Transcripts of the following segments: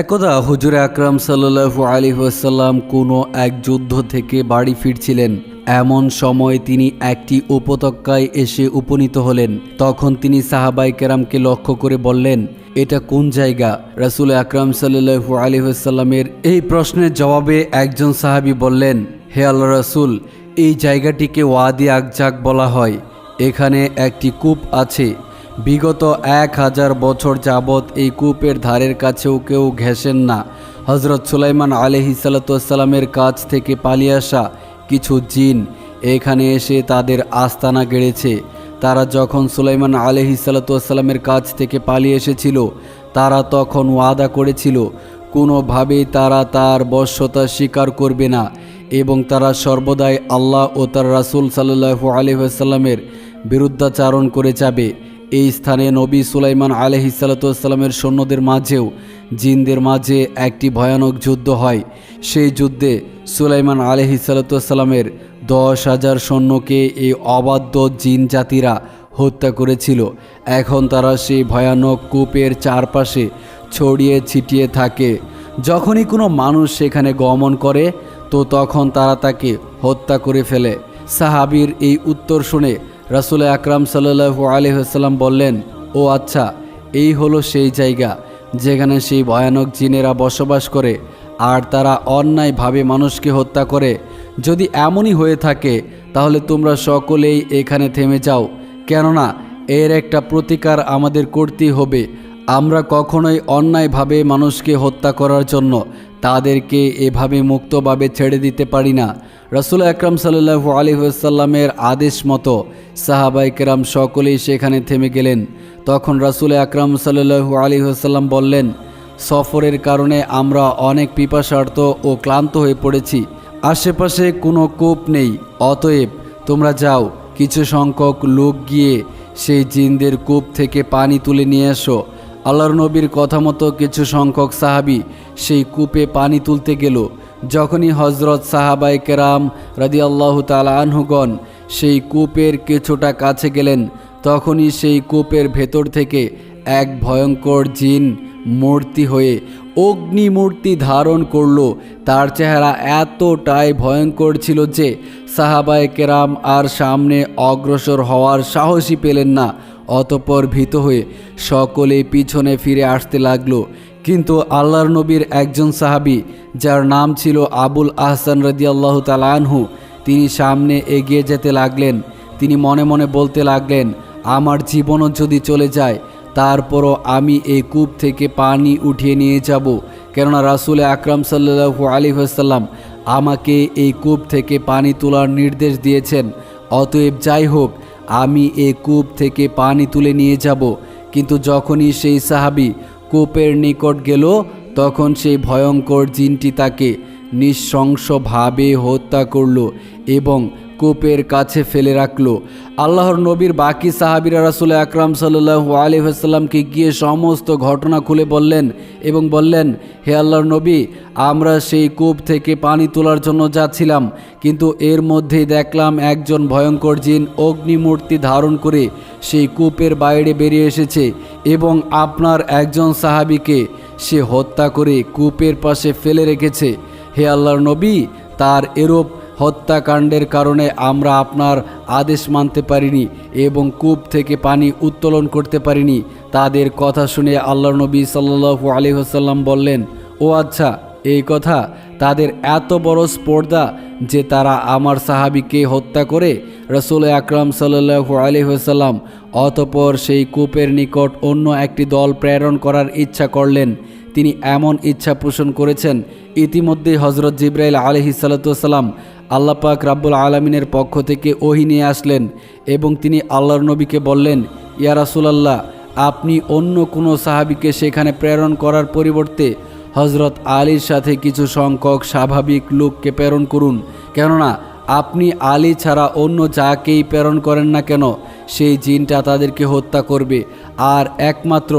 একদা হুজুর আকরাম সাল্লাহু আলী ওয়াসাল্লাম কোনো এক যুদ্ধ থেকে বাড়ি ফিরছিলেন। এমন সময় তিনি একটি উপত্যকায় এসে উপনীত হলেন। তখন তিনি সাহাবাই কেরামকে লক্ষ্য করে বললেন, এটা কোন জায়গা? রাসুল আকরাম সাল্লাহু আলী ওয়াসাল্লামের এই প্রশ্নের জবাবে একজন সাহাবি বললেন, হে আল্লাহ রাসুল, এই জায়গাটিকে ওয়াদি আকজাক বলা হয়। এখানে একটি কূপ আছে। বিগত এক হাজার বছর যাবৎ এই কূপের ধারের কাছেও কেউ ঘেঁষেন না। হজরত সুলাইমান আলহি সাল্লাতামের কাছ থেকে পালিয়ে আসা কিছু জিন এখানে এসে তাদের আস্তানা গেড়েছে। তারা যখন সুলাইমান আলহি সাল্লাতামের কাছ থেকে পালিয়ে এসেছিল, তারা তখন ওয়াদা করেছিল, কোনোভাবেই তারা তার বশ্যতা স্বীকার করবে না এবং তারা সর্বদাই আল্লাহ ও তার রাসুল সাল্লু আলহিহাসাল্লামের বিরুদ্ধাচারণ করে যাবে। এই স্থানে নবী সুলাইমান আলহি সাল্লাতামের সৈন্যদের মাঝেও, জিনদের মাঝে একটি ভয়ানক যুদ্ধ হয়। সেই যুদ্ধে সুলাইমান আলহি সাল্লাতামের দশ হাজার সৈন্যকে এই অবাধ্য জিন জাতিরা হত্যা করেছিল। এখন তারা সেই ভয়ানক কূপের চারপাশে ছড়িয়ে ছিটিয়ে থাকে। যখনই কোনো মানুষ সেখানে গমন করে, তো তখন তারা তাকে হত্যা করে ফেলে। সাহাবির এই উত্তর শুনে রাসুল আকরাম সাল্লু আলহাম বললেন, ও আচ্ছা এই হলো সেই জায়গা যেখানে সেই ভয়ানক জিনেরা বসবাস করে, আর তারা অন্যায়ভাবে মানুষকে হত্যা করে। যদি এমনই হয়ে থাকে, তাহলে তোমরা সকলেই এখানে থেমে যাও। কেননা, এর একটা প্রতিকার আমাদের করতেই হবে। আমরা কখনোই অন্যায়ভাবে মানুষকে হত্যা করার জন্য তাদেরকে এভাবে মুক্তভাবে ছেড়ে দিতে পারি না। রসুল আকরাম সাল্লু আলী সাল্লামের আদেশ মতো সাহাবাই কেরাম সকলেই সেখানে থেমে গেলেন। তখন রসুল আকরাম সাল্লু আলী সাল্লাম বললেন, সফরের কারণে আমরা অনেক পিপাসার্থ ও ক্লান্ত হয়ে পড়েছি। আশেপাশে কোনো কূপ নেই। অতএব তোমরা যাও, কিছু সংখ্যক লোক গিয়ে সেই জিনদের কূপ থেকে পানি তুলে নিয়ে এসো। আল্লাহর নবীর কথা মতো কিছু সংখ্যক সাহাবি সেই কূপে পানি তুলতে গেল। যখনই হজরত সাহাবাই কেরাম রাদি আল্লাহ তালা আনহুগণ সেই কূপের কিছুটা কাছে গেলেন, তখনই সেই কূপের ভেতর থেকে এক ভয়ঙ্কর জিন মূর্তি হয়ে অগ্নি মূর্তি ধারণ করল। তার চেহারা এতটাই ভয়ঙ্কর ছিল যে সাহাবায় কেরাম আর সামনে অগ্রসর হওয়ার সাহসী পেলেন না। অতপর ভীত হয়ে সকলে পিছনে ফিরে আসতে লাগল। কিন্তু আল্লাহর নবীর একজন সাহাবি, যার নাম ছিল আবুল আহসান রদি আল্লাহ তালানহু তিনি সামনে এগিয়ে যেতে লাগলেন। তিনি মনে মনে বলতে লাগলেন, আমার জীবনও যদি চলে যায়, তারপরও আমি এই কূপ থেকে পানি উঠিয়ে নিয়ে যাব। কেননা রাসুল আকরাম সাল্লু আলী আসাল্লাম আমাকে এই কূপ থেকে পানি তোলার নির্দেশ দিয়েছেন। অতএব যাই হোক, আমি এই কূপ থেকে পানি তুলে নিয়ে যাব। কিন্তু যখনই সেই সাহাবি কূপের নিকট গেল তখন সেই ভয়ঙ্কর জিনটি তাকে নিঃশংসভাবে হত্যা করল এবং কূপের কাছে ফেলে রাখল। আল্লাহর নবীর বাকি সাহাবিরা রাসুল আকরাম সাল্লু আলিহাসাল্লামকে গিয়ে সমস্ত ঘটনা খুলে বললেন এবং বললেন, হে আল্লাহর নবী, আমরা সেই কূপ থেকে পানি তোলার জন্য যাচ্ছিলাম, কিন্তু এর মধ্যেই দেখলাম একজন ভয়ঙ্কর জিন অগ্নিমূর্তি ধারণ করে সেই কূপের বাইরে বেরিয়ে এসেছে এবং আপনার একজন সাহাবিকে সে হত্যা করে কূপের পাশে ফেলে রেখেছে। হে আল্লাহর নবী, তার এরূপ হত্যাকাণ্ডের কারণে আমরা আপনার আদেশ মানতে পারিনি এবং কূপ থেকে পানি উত্তোলন করতে পারিনি। তাদের কথা শুনে আল্লাহ নবী সাল্লু আলহিহাসাল্লাম বললেন, ও আচ্ছা এই কথা, তাদের এত বড় স্পর্ধা যে তারা আমার সাহাবিকে হত্যা করে রসুল আকরাম সাল্লু আলহিহাসাল্লাম অতপর সেই কূপের নিকট অন্য একটি দল প্রেরণ করার ইচ্ছা করলেন। তিনি এমন ইচ্ছা পোষণ করেছেন। ইতিমধ্যেই হজরত জিব্রাইল আলহি সাল্লাম আল্লাহ পাক রাব্বুল আলমিনের পক্ষ থেকে ওহি নিয়ে আসলেন এবং তিনি আল্লাহর নবীকে বললেন, ইয়া রাসুলাল্লাহ, আপনি অন্য কোনো সাহাবিকে সেখানে প্রেরণ করার পরিবর্তে হজরত আলীর সাথে কিছু সংখ্যক স্বাভাবিক লোককে প্রেরণ করুন। কেননা, আপনি আলী ছাড়া অন্য যাকেই প্রেরণ করেন না কেন, সেই জিনটা তাদেরকে হত্যা করবে। আর একমাত্র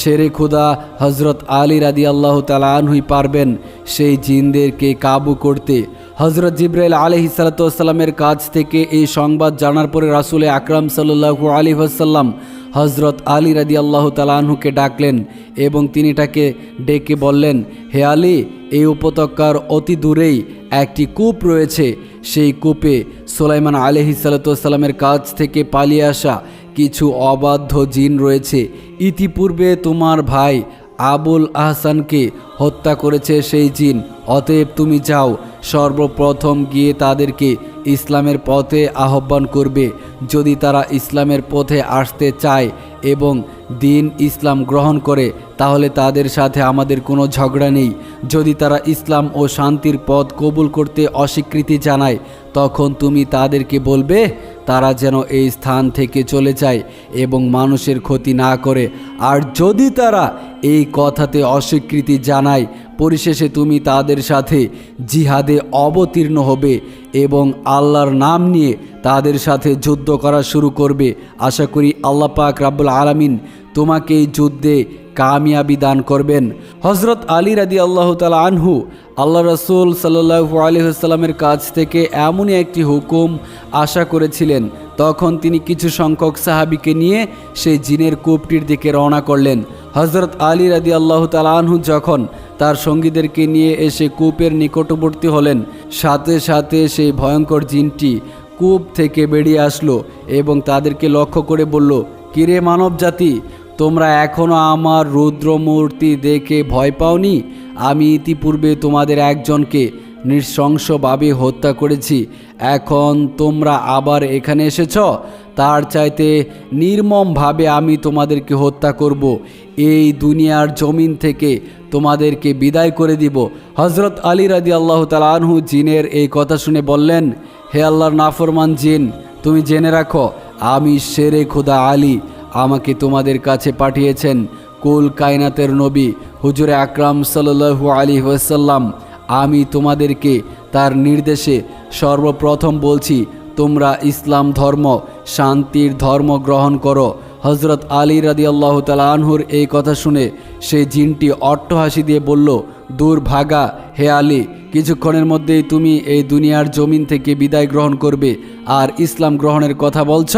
শেরে খুদা হজরত আলী রাদি আল্লাহ তালা আনহুই পারবেন, সেই জিনদেরকে কাবু করতে হজরত জিব্রাইল আলহি সালাতামের কাছ থেকে এই সংবাদ জানার পরে রাসুলে আকরাম সাল্লু আলী আসাল্লাম হজরত আলী রাদি আল্লাহ তালাহুকে ডাকলেন এবং তিনি তাকে ডেকে বললেন, হে আলী, এই উপত্যকার অতি দূরেই একটি কূপ রয়েছে। সেই কূপে সোলাইমান আলহি সাল্লামের কাছ থেকে পালিয়ে আসা কিছু অবাধ্য জিন রয়েছে। ইতিপূর্বে তোমার ভাই আবুল আহসানকে হত্যা করেছে সেই জিন। অতএব তুমি যাও, সর্বপ্রথম গিয়ে তাদেরকে ইসলামের পথে আহ্বান করবে। যদি তারা ইসলামের পথে আসতে চায় এবং দিন ইসলাম গ্রহণ করে, তাহলে তাদের সাথে আমাদের কোনো ঝগড়া নেই। যদি তারা ইসলাম ও শান্তির পথ কবুল করতে অস্বীকৃতি জানায়, তখন তুমি তাদেরকে বলবে, তারা যেন এই স্থান থেকে চলে যায় এবং মানুষের ক্ষতি না করে। আর যদি তারা এই কথাতে অস্বীকৃতি জানায়, পরিশেষে তুমি তাদের সাথে জিহাদে অবতীর্ণ হবে এবং আল্লাহর নাম নিয়ে তাদের সাথে যুদ্ধ করা শুরু করবে। আশা করি আল্লাহ পাক রাব্বুল আলামিন তোমাকে এই যুদ্ধে কামিয়াবি দান করবেন। হজরত আলী রাদি আল্লাহ তালা আনহু আল্লাহ রসুল সাল্লু আলহিহাস্লামের কাছ থেকে এমনই একটি হুকুম আশা করেছিলেন। তখন তিনি কিছু সংখ্যক সাহাবিকে নিয়ে সেই জিনের কূপটির দিকে রওনা করলেন। হজরত আলী রাদি আল্লাহ তালা আনহু যখন তার সঙ্গীদেরকে নিয়ে এসে কূপের নিকটবর্তী হলেন, সাথে সাথে সেই ভয়ঙ্কর জিনটি কূপ থেকে বেরিয়ে আসলো এবং তাদেরকে লক্ষ্য করে বলল, কিরে মানব জাতি তোমরা এখনও আমার রুদ্রমূর্তি দেখে ভয় পাওনি? আমি ইতিপূর্বে তোমাদের একজনকে নৃশংসভাবে হত্যা করেছি। এখন তোমরা আবার এখানে এসেছ? তার চাইতে নির্মমভাবে আমি তোমাদেরকে হত্যা করব। এই দুনিয়ার জমিন থেকে তোমাদেরকে বিদায় করে দিব। হজরত আলী রাদি আল্লাহ তালানহু জিনের এই কথা শুনে বললেন, হে আল্লাহর নাফরমান জিন, তুমি জেনে রাখো, আমি শেরে খুদা আলী। আমাকে তোমাদের কাছে পাঠিয়েছেন কুল কায়নাতের নবী হুজুরে আকরাম সাল্লু আলী ওয়াসাল্লাম। আমি তোমাদেরকে তার নির্দেশে সর্বপ্রথম বলছি, তোমরা ইসলাম ধর্ম, শান্তির ধর্ম গ্রহণ করো। হজরত আলী রাদি আল্লাহ আনহুর এই কথা শুনে সেই জিনটি অট্টহাসি দিয়ে বলল, দূর ভাগা হে আলী, কিছুক্ষণের মধ্যেই তুমি এই দুনিয়ার জমিন থেকে বিদায় গ্রহণ করবে। আর ইসলাম গ্রহণের কথা বলছ?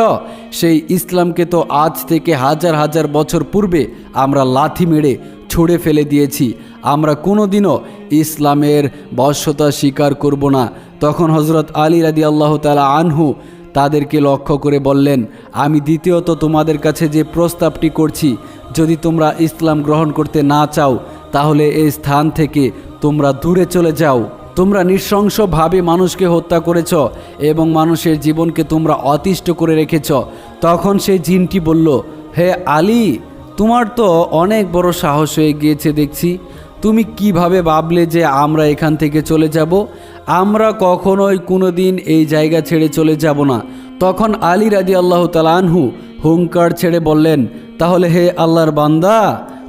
সেই ইসলামকে তো আজ থেকে হাজার হাজার বছর পূর্বে আমরা লাথি মেরে ছুঁড়ে ফেলে দিয়েছি। আমরা কোনোদিনও ইসলামের বশ্যতা স্বীকার করব না। তখন হজরত আলী রাদি আল্লাহ তালা আনহু তাদেরকে লক্ষ্য করে বললেন, আমি দ্বিতীয়ত তোমাদের কাছে যে প্রস্তাবটি করছি, যদি তোমরা ইসলাম গ্রহণ করতে না চাও, তাহলে এই স্থান থেকে তোমরা দূরে চলে যাও। তোমরা নৃশংসভাবে মানুষকে হত্যা করেছ এবং মানুষের জীবনকে তোমরা অতিষ্ঠ করে রেখেছ। তখন সেই জিনটি বলল, হে আলী, তোমার তো অনেক বড় সাহস হয়ে গিয়েছে দেখছি। তুমি কীভাবে ভাবলে যে আমরা এখান থেকে চলে যাব? আমরা কখনোই কোনো দিন এই জায়গা ছেড়ে চলে যাব না। তখন আলী রাজি আল্লাহ তালানহু হুঙ্কার ছেড়ে বললেন, তাহলে হে আল্লাহর বান্দা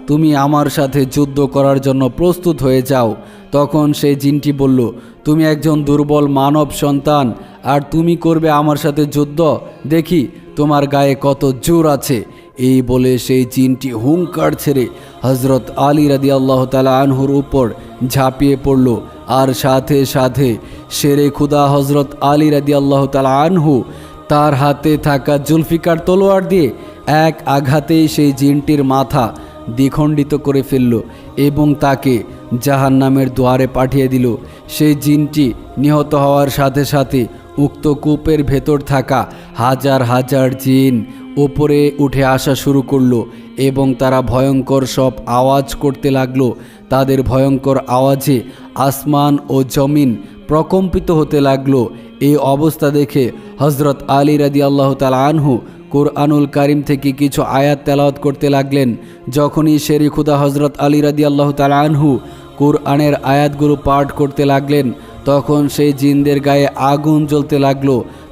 তুমি আমার সাথে যুদ্ধ করার জন্য প্রস্তুত হয়ে যাও। তখন সেই জিনটি বলল, তুমি একজন দুর্বল মানব সন্তান, আর তুমি করবে আমার সাথে যুদ্ধ? দেখি, তোমার গায়ে কত জোর আছে। এই বলে সেই জিনটি হুঙ্কার ছেড়ে হজরত আলী রাদি আল্লাহ তালা আনহুর উপর ঝাঁপিয়ে পড়ল। আর সাথে সাথে শেরে খুদা হজরত আলী রাদি আল্লাহ তালা আনহু তার হাতে থাকা জুলফিকার তলোয়ার দিয়ে এক আঘাতেই সেই জিনটির মাথা দ্বিখণ্ডিত করে ফেলল এবং তাকে জাহান নামের দুয়ারে পাঠিয়ে দিল। সেই জিনটি নিহত হওয়ার সাথে সাথে উক্ত কূপের ভেতর থাকা হাজার হাজার জিন ওপরে উঠে আসা শুরু করল এবং তারা ভয়ঙ্কর সব আওয়াজ করতে লাগল। তাদের ভয়ঙ্কর আওয়াজে আসমান ও জমিন প্রকম্পিত হতে লাগল। এই অবস্থা দেখে হজরত আলী রাদি আল্লাহ তালা আনহু কোরআনুল কারিম থেকে কিছু আয়াত তেলাওয়াত করতে লাগলেন। যখনই শেরি খুদা হজরত আলী রাদি আল্লাহ তালা আনহু কোরআনের আয়াতগুলো পাঠ করতে লাগলেন, তখন সেই জিনদের গায়ে আগুন জ্বলতে লাগল।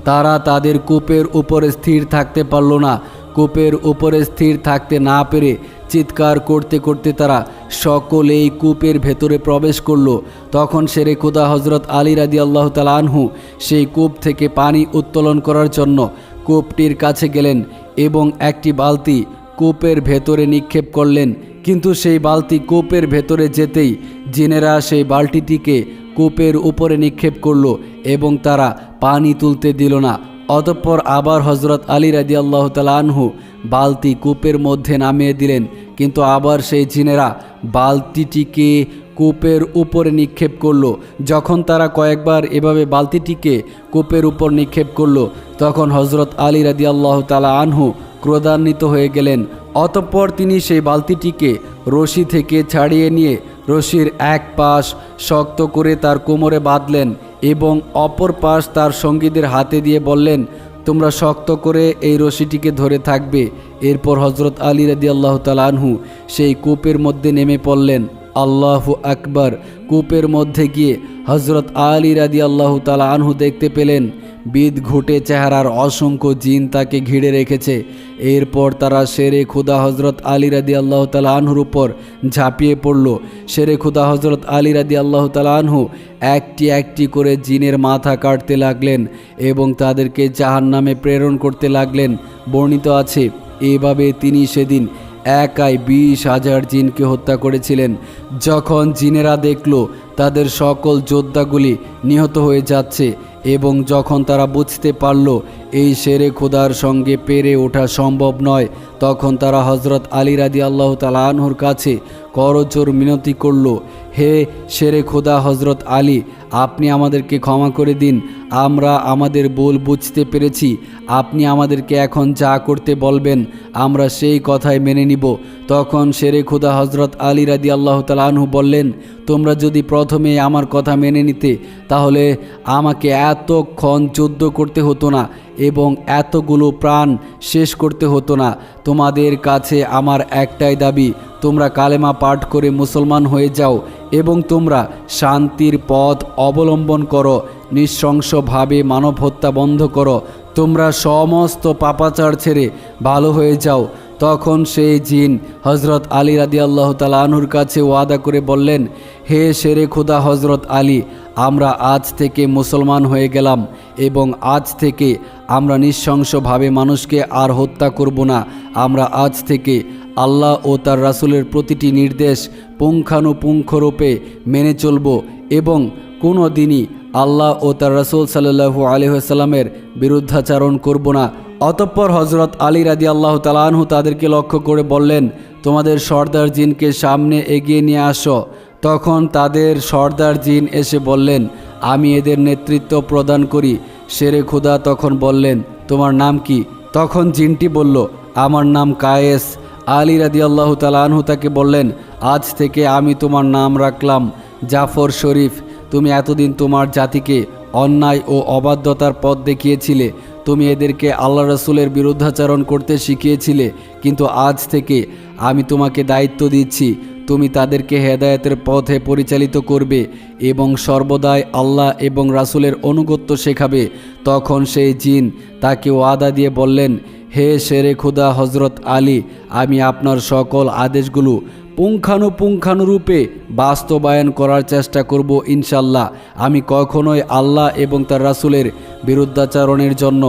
তারা তাদের কূপের উপরে স্থির থাকতে পারল না। কূপের উপরে স্থির থাকতে না পেরে চিৎকার করতে করতে তারা সকলেই কূপের ভেতরে প্রবেশ করল। তখন সেরে খুদা হজরত আলী রাদি আল্লাহ আনহু সেই কূপ থেকে পানি উত্তোলন করার জন্য কূপটির কাছে গেলেন এবং একটি বালতি কূপের ভেতরে নিক্ষেপ করলেন। কিন্তু সেই বালতি কূপের ভেতরে যেতেই জিনেরা সেই বালতিটিকে কূপের উপরে নিক্ষেপ করল এবং তারা পানি তুলতে দিল না। অতঃপর আবার হজরত আলী রাজি আল্লাহ আনহু বালতি কূপের মধ্যে নামিয়ে দিলেন। কিন্তু আবার সেই জিনেরা বালতিটিকে কূপের উপরে নিক্ষেপ করল। যখন তারা কয়েকবার এভাবে বালতিটিকে কূপের উপর নিক্ষেপ করল, তখন হজরত আলী রাদি আল্লাহ তালা আনহু ক্রোধান্বিত হয়ে গেলেন। অতঃপর তিনি সেই বালতিটিকে রশি থেকে ছাড়িয়ে নিয়ে রশির এক পাশ শক্ত করে তার কোমরে বাঁধলেন এবং অপর পাশ তার সঙ্গীদের হাতে দিয়ে বললেন, তোমরা শক্ত করে এই রশিটিকে ধরে থাকবে। এরপর হজরত আলী রাদি আল্লাহ তালানহু সেই কূপের মধ্যে নেমে পড়লেন। আল্লাহ আকবার। কূপের মধ্যে গিয়ে হজরত আলী রাদি আল্লাহ তালা আনহু দেখতে পেলেন, বিদ ঘুটে চেহারার অসংখ্য জিন তাকে ঘিরে রেখেছে। এরপর তারা শেরে খুদা হজরত আলী রাদি আল্লাহ তালা আনহুর উপর ঝাঁপিয়ে পড়ল। শেরে খুদা হজরত আলী রাদি আল্লাহ তালা আনহু একটি একটি করে জিনের মাথা কাটতে লাগলেন এবং তাদেরকে জাহান নামে প্রেরণ করতে লাগলেন। বর্ণিত আছে, এভাবে তিনি সেদিন একাই বিশ হাজার জিনকে হত্যা করেছিলেন। যখন জিনেরা দেখল তাদের সকল যোদ্ধাগুলি নিহত হয়ে যাচ্ছে এবং যখন তারা বুঝতে পারল এই শেরে খোদার সঙ্গে পেরে ওঠা সম্ভব নয়, তখন তারা হজরত আলী রাদি আল্লাহ তালা আনহুর কাছে করজোর মিনতি করল, হে শেরে খোদা হজরত আলী আপনি আমাদেরকে ক্ষমা করে দিন। আমরা আমাদের ভুল বুঝতে পেরেছি। আপনি আমাদেরকে এখন যা করতে বলবেন, আমরা সেই কথাই মেনে নিব। তখন শেরে খুদা হজরত আলী রাদি আল্লাহ তালাহু বললেন, তোমরা যদি প্রথমে আমার কথা মেনে নিতে, তাহলে আমাকে এতক্ষণ যুদ্ধ করতে হতো না এবং এতগুলো প্রাণ শেষ করতে হতো না। তোমাদের কাছে আমার একটাই দাবি, তোমরা কালেমা পাঠ করে মুসলমান হয়ে যাও এবং তোমরা শান্তির পথ অবলম্বন করো, নিঃশংসভাবে মানব হত্যা বন্ধ করো। তোমরা সমস্ত পাপাচার ছেড়ে ভালো হয়ে যাও। তখন সেই জিন হজরত আলী রাদি আল্লাহ তালাহুর কাছে ওয়াদা করে বললেন, হে শেরে খুদা হজরত আলী, আমরা আজ থেকে মুসলমান হয়ে গেলাম এবং আজ থেকে আমরা নিঃশংসভাবে মানুষকে আর হত্যা করব না। আমরা আজ থেকে আল্লাহ ও তার রাসূলের প্রতিটি নির্দেশ পুঙ্খানুপুঙ্খরূপে মেনে চলব এবং কোনো দিনই আল্লাহ ও তার রাসূল সাল্লাহু আলহামের বিরুদ্ধাচারণ করব না। অতঃপর হজরত আলী রাদি আল্লাহ তালানহু তাদেরকে লক্ষ্য করে বললেন, তোমাদের সর্দার জিনকে সামনে এগিয়ে নিয়ে আসো। তখন তাদের সর্দার জিন এসে বললেন, আমি এদের নেতৃত্ব প্রদান করি। শেরে খুদা তখন বললেন, তোমার নাম কি? তখন জিনটি বলল, আমার নাম কায়েস। আলী রাদি আল্লাহ তালানহু তাকে বললেন, আজ থেকে আমি তোমার নাম রাখলাম জাফর শরীফ। তুমি এতদিন তোমার জাতিকে অন্যায় ও অবাধ্যতার পথ দেখিয়েছিলে। তুমি এদেরকে আল্লাহ রসুলের বিরুদ্ধাচরণ করতে শিখিয়েছিলে। কিন্তু আজ থেকে আমি তোমাকে দায়িত্ব দিচ্ছি। তুমি তাদেরকে হেদায়েতের পথে পরিচালিত করবে এবং সর্বদাই আল্লাহ এবং রাসুলের অনুগত্য শেখাবে। তখন সেই জিন তাকে ওয়াদা দিয়ে বললেন, হে শেরে খুদা হজরত আলী, আমি আপনার সকল আদেশগুলো পুঙ্খানুপুঙ্খানুরূপে বাস্তবায়ন করার চেষ্টা করব ইনশাল্লাহ। আমি কখনোই আল্লাহ এবং তার রাসুলের বিরুদ্ধাচারণের জন্য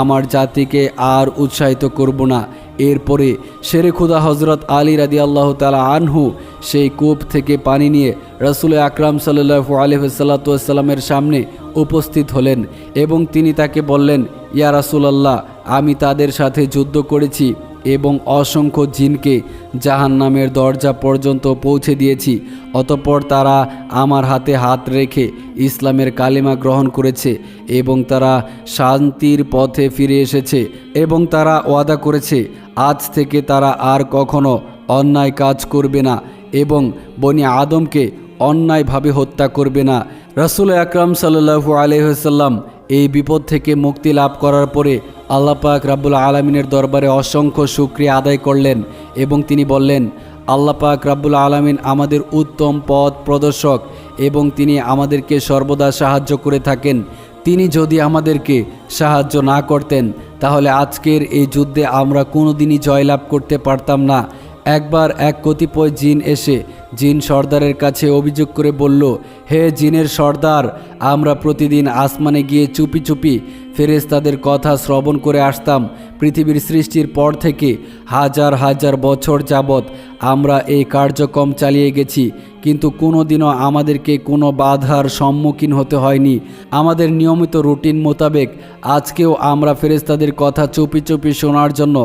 আমার জাতিকে আর উৎসাহিত করব না। এরপরে শেরে খুদা হজরত আলী রাদি আল্লাহ তালা আনহু সেই কূপ থেকে পানি নিয়ে রসুল আকরাম সাল্লু আলহিসাল্লাতুসাল্লামের সামনে উপস্থিত হলেন এবং তিনি তাকে বললেন, ইয়া রাসুলাল্লাহ, আমি তাদের সাথে যুদ্ধ করেছি এবং অসংখ্য জিনকে জাহান নামের দরজা পর্যন্ত পৌঁছে দিয়েছি। অতপর তারা আমার হাতে হাত রেখে ইসলামের কালিমা গ্রহণ করেছে এবং তারা শান্তির পথে ফিরে এসেছে এবং তারা ওয়াদা করেছে, আজ থেকে তারা আর কখনো অন্যায় কাজ করবে না এবং বনি আদমকে অন্যায়ভাবে হত্যা করবে না। রসুল আকরাম সাল্লু আলহ্লাম এই বিপদ থেকে মুক্তি লাভ করার পরে আল্লাপাক রাব্বুল আলমিনের দরবারে অসংখ্য সুক্রিয়া আদায় করলেন এবং তিনি বললেন আল্লাপাক রাব্বুল আলমিন আমাদের উত্তম পথ প্রদর্শক এবং তিনি আমাদেরকে সর্বদা সাহায্য করে থাকেন। তিনি যদি আমাদেরকে সাহায্য না করতেন, তাহলে আজকের এই যুদ্ধে আমরা কোনো দিনই জয়লাভ করতে পারতাম না। একবার এক কতিপয় জিন এসে জিন সর্দারের কাছে অভিযোগ করে বলল, হে জিনের সর্দার, আমরা প্রতিদিন আসমানে গিয়ে চুপি চুপি ফেরেশতাদের কথা শ্রবণ করে আসতাম। পৃথিবীর সৃষ্টির পর থেকে হাজার হাজার বছর যাবৎ আমরা এই কার্যক্রম চালিয়ে গেছি, কিন্তু কোনো দিনও আমাদেরকে কোনো বাধার সম্মুখীন হতে হয়নি। আমাদের নিয়মিত রুটিন মোতাবেক আজকেও আমরা ফেরেশতাদের কথা চুপি চুপি শোনার জন্য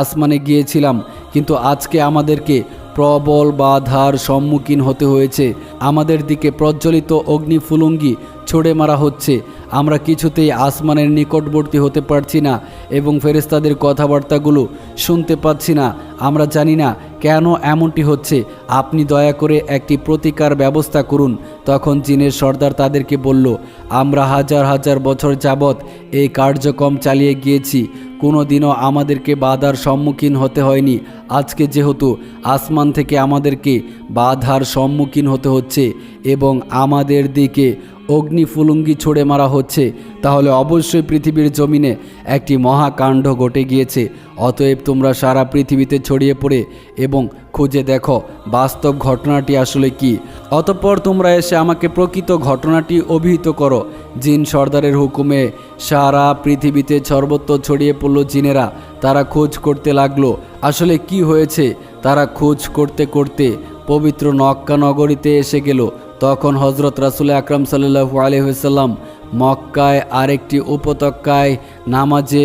আসমানে গিয়েছিলাম, কিন্তু আজকে আমাদেরকে প্রবল বাধার সম্মুখীন হতে হয়েছে। আমাদের দিকে প্রজ্বলিত অগ্নিফুলঙ্গি ছড়ে মারা হচ্ছে। আমরা কিছুতেই আসমানের নিকটবর্তী হতে পারছি না এবং ফেরেস্তাদের কথাবার্তাগুলো শুনতে পাচ্ছি না। আমরা জানি না কেন এমনটি হচ্ছে। আপনি দয়া করে একটি প্রতিকার ব্যবস্থা করুন। তখন জিনের সর্দার তাদেরকে বলল, আমরা হাজার হাজার বছর যাবৎ এই কার্যক্রম চালিয়ে গিয়েছি। কোনো দিনও আমাদেরকে বাধার সম্মুখীন হতে হয়নি। আজকে যেহেতু আসমান থেকে আমাদেরকে বাধার সম্মুখীন হতে হচ্ছে এবং আমাদের দিকে অগ্নিফুলুঙ্গি ছুড়ে মারা হচ্ছে, তাহলে অবশ্যই পৃথিবীর জমিনে একটি মহাকাণ্ড ঘটে গিয়েছে। অতএব তোমরা সারা পৃথিবীতে ছড়িয়ে পড়ে এবং খুঁজে দেখো বাস্তব ঘটনাটি আসলে কি। অতঃপর তোমরা এসে আমাকে প্রকৃত ঘটনাটি অভিহিত করো। জিন সর্দারের হুকুমে সারা পৃথিবীতে সর্বত্র ছড়িয়ে পড়ল জিনেরা। তারা খোঁজ করতে লাগল আসলে কি হয়েছে তারা খোঁজ করতে করতে পবিত্র নক্কা নগরীতে এসে গেল। তখন হজরত রাসুল আকরাম সাল্লু আলহিসাল্লাম মক্কায় আরেকটি উপত্যকায় নামাজে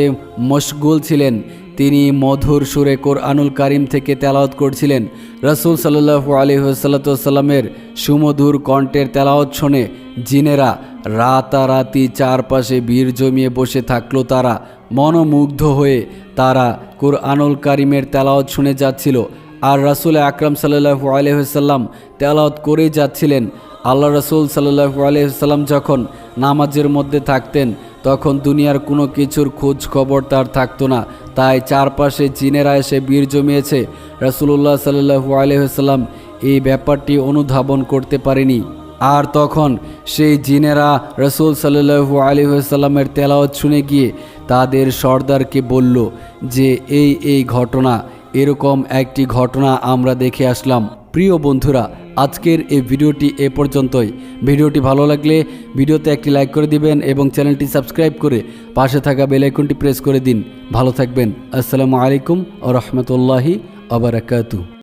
মশগুল ছিলেন। তিনি মধুর সুরে কোরআনুল কারিম থেকে তেলাওয়াত করছিলেন। রসুল সাল্লু আলহিসাল্লামের সুমধুর কণ্ঠের তেলাওয়াত শোনে জিনেরা রাতারাতি চারপাশে বীর জমিয়ে বসে থাকল তারা। মনোমুগ্ধ হয়ে তারা কোরআনুল কারিমের তেলাওয়াত শুনে যাচ্ছিল আর রাসুল আকরাম সাল্লু আলহিসাল্লাম তেলাওয়াত করেই যাচ্ছিলেন। আল্লাহ রসুল সাল্লু আলহিসাল্লাম যখন নামাজের মধ্যে থাকতেন, তখন দুনিয়ার কোনো কিছুর খোঁজ খবর তার থাকতো না। তাই চারপাশে জিনেরা এসে বীর জমিয়েছে। রসুল্লাহ সাল্লু আলহিসাল্লাম এই ব্যাপারটি অনুধাবন করতে পারেনি। আর তখন সেই জিনেরা রসুল সাল্লু আলহিসাল্লামের তেলাওয়াত শুনে গিয়ে তাদের সর্দারকে বলল যে, এই এই ঘটনা, এরকম একটি ঘটনা আমরা দেখে আসলাম। প্রিয় বন্ধুরা, আজকের এই ভিডিওটি এ পর্যন্তই। ভিডিওটি ভালো লাগলে ভিডিওতে একটি লাইক করে দিবেন এবং চ্যানেলটি সাবস্ক্রাইব করে পাশে থাকা বেল আইকনটি প্রেস করে দিন। ভালো থাকবেন। আসসালামু আলাইকুম ও রহমতুল্লাহি আবরাকাতু